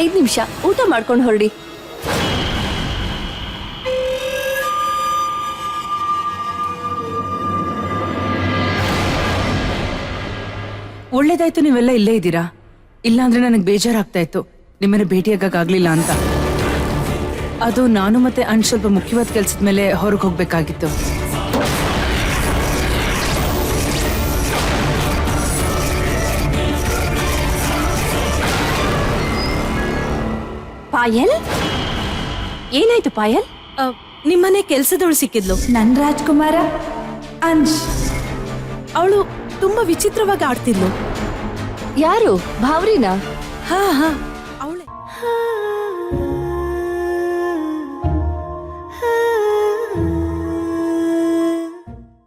ಐದ್ ನಿಮಿಷ. ಊಟ ಮಾಡ್ಕೊಂಡು ಹೊರಡಿ. ಒಳ್ಳೇದಾಯ್ತು, ನೀವೆಲ್ಲ ಇಲ್ಲೇ ಇದ್ದೀರಾ? ಇಲ್ಲಾಂದ್ರೆ ನನಗೆ ಬೇಜಾರಾಗ್ತಾ ಇತ್ತು ನಿಮ್ಮನ್ನ ಭೇಟಿಯಾಗಕ್ಕಾಗ್ಲಿಲ್ಲ ಅಂತ. ಅದು ನಾನು ಮತ್ತೆ ಅನ್ ಸ್ವಲ್ಪ ಮುಖ್ಯವಾದ ಕೆಲ್ಸದ ಮೇಲೆ ಹೊರಗೆ ಹೋಗ್ಬೇಕಾಗಿತ್ತು. ಪಾಯಲ್? ಏನಾಯ್ತು ಪಾಯಲ್? ನಿಮ್ಮನೆ ಕೆಲಸದವಳು ಸಿಕ್ಕಿದ್ಲು. ನನ್ ರಾಜ್ಕುಮಾರ? ಅಂಶ್. ಅವಳು ತುಂಬಾ ವಿಚಿತ್ರವಾಗಿ ಆಡ್ತಿದ್ಲು. ಯಾರು? ಭಾವ್ರಿನಾ? ಹಾ ಹಾ.